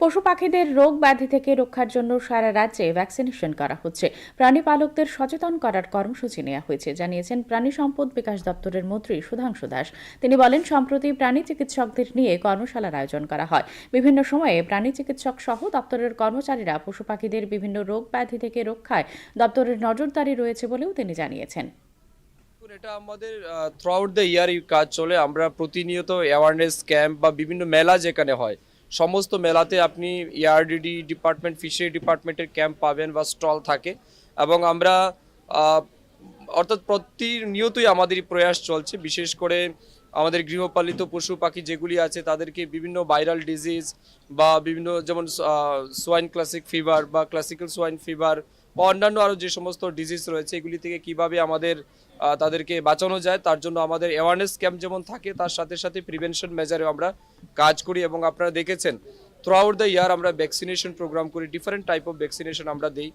পশু পাখিদের রোগ ব্যাধি থেকে রক্ষার জন্য সারা রাজ্যে ভ্যাকসিনেশন করা হচ্ছে। প্রাণী পালকদের সচেতন করার কর্মসূচি নেওয়া হয়েছে, জানিয়েছেন প্রাণী সম্পদ বিকাশ দপ্তরের মন্ত্রী সুধাংশু দাস। তিনি বলেন, সম্প্রতি প্রাণী চিকিৎসকদের নিয়ে কর্মশালার আয়োজন করা হয়। বিভিন্ন সময়ে প্রাণী চিকিৎসক সহ দপ্তরের কর্মচারীরা পশু পাখিদের বিভিন্ন রোগ ব্যাধি থেকে রক্ষায় দপ্তরের নজরদারি রয়েছে বলেও তিনি জানিয়েছেন। এটা আমাদের থ্রু আউট দ্য ইয়ার কাজ চলে। আমরা প্রতিনিয়ত অ্যাওয়ারনেস ক্যাম্প বা বিভিন্ন মেলা যেখানে হয় সমস্ত মেলাতে আপনি ইআরডিডি ডিপার্টমেন্ট ফিশারি ডিপার্টমেন্টের ক্যাম্প পাবেন বা স্টল থাকে। এবং আমরা অর্থাৎ প্রতিনিয়তই আমাদের প্রয়াস চলছে। বিশেষ করে আমাদের গৃহপালিত পশু পাখি যেগুলি আছে তাদেরকে বিভিন্ন ভাইরাল ডিজিজ বা বিভিন্ন যেমন সোয়াইন ক্লাসিক ফিভার বা ক্লাসিক্যাল সোয়াইন ফিভার বা অন্যান্য আরও যে সমস্ত ডিজিজ রয়েছে, এগুলি থেকে কীভাবে আমাদের তাদেরকে বাঁচানো যায়, তার জন্য আমাদের অ্যাওয়ারনেস ক্যাম্প যেমন থাকে, তার সাথে সাথে প্রিভেনশন মেজারে আমরা কাজ করি এবং আপনারা দেখেছেন থ্রু আউট দ্য ইয়ার আমরা ভ্যাকসিনেশন প্রোগ্রাম করি ডিফারেন্ট টাইপ অফ ভ্যাকসিনেশন আমরা দিই।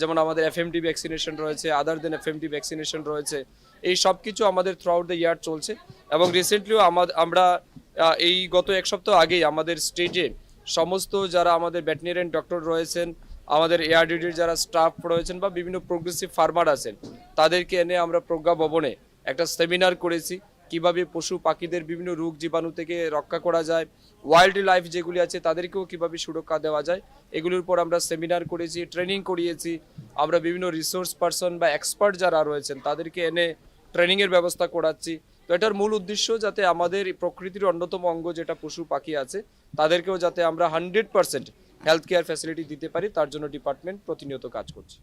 যেমন আমাদের এফএমডি ভ্যাকসিনেশন রয়েছে আদার দেন এফএমডি ভ্যাকসিনেশন রয়েছে, এই সব কিছু আমাদের থ্রু আউট দ্য ইয়ার চলছে। এবং রিসেন্টলিও আমরা এই গত এক সপ্তাহ আগেই আমাদের স্টেজে সমস্ত যারা আমাদের ভেটেরিনারিয়ান ডক্টর রয়েছেন, আমাদের এআরডিডির যারা স্টাফ রয়েছেন বা বিভিন্ন প্রোগ্রেসিভ ফার্মার আছেন, তাদেরকে এনে আমরা প্রজ্ঞা ভবনে একটা সেমিনার করেছি। কীভাবে পশু পাখিদের বিভিন্ন রোগ জীবাণু থেকে রক্ষা করা যায় ওয়াইল্ড লাইফ যেগুলি আছে তাদেরকেও কীভাবে সুরক্ষা দেওয়া যায়, এগুলোর উপর আমরা সেমিনার করেছি ট্রেনিং করিয়েছি। আমরা বিভিন্ন রিসোর্স পার্সন বা এক্সপার্ট যারা রয়েছেন, তাদেরকে এনে ট্রেনিংয়ের ব্যবস্থা করাচ্ছি। তো এটার মূল উদ্দেশ্য যাতে আমাদের প্রকৃতির অন্যতম অঙ্গ যেটা পশু পাখি আছে, তাদেরকেও যাতে আমরা hundred percent health care facility দিতে পারি, তার জন্য ডিপার্টমেন্ট প্রতিনিয়ত কাজ করছে।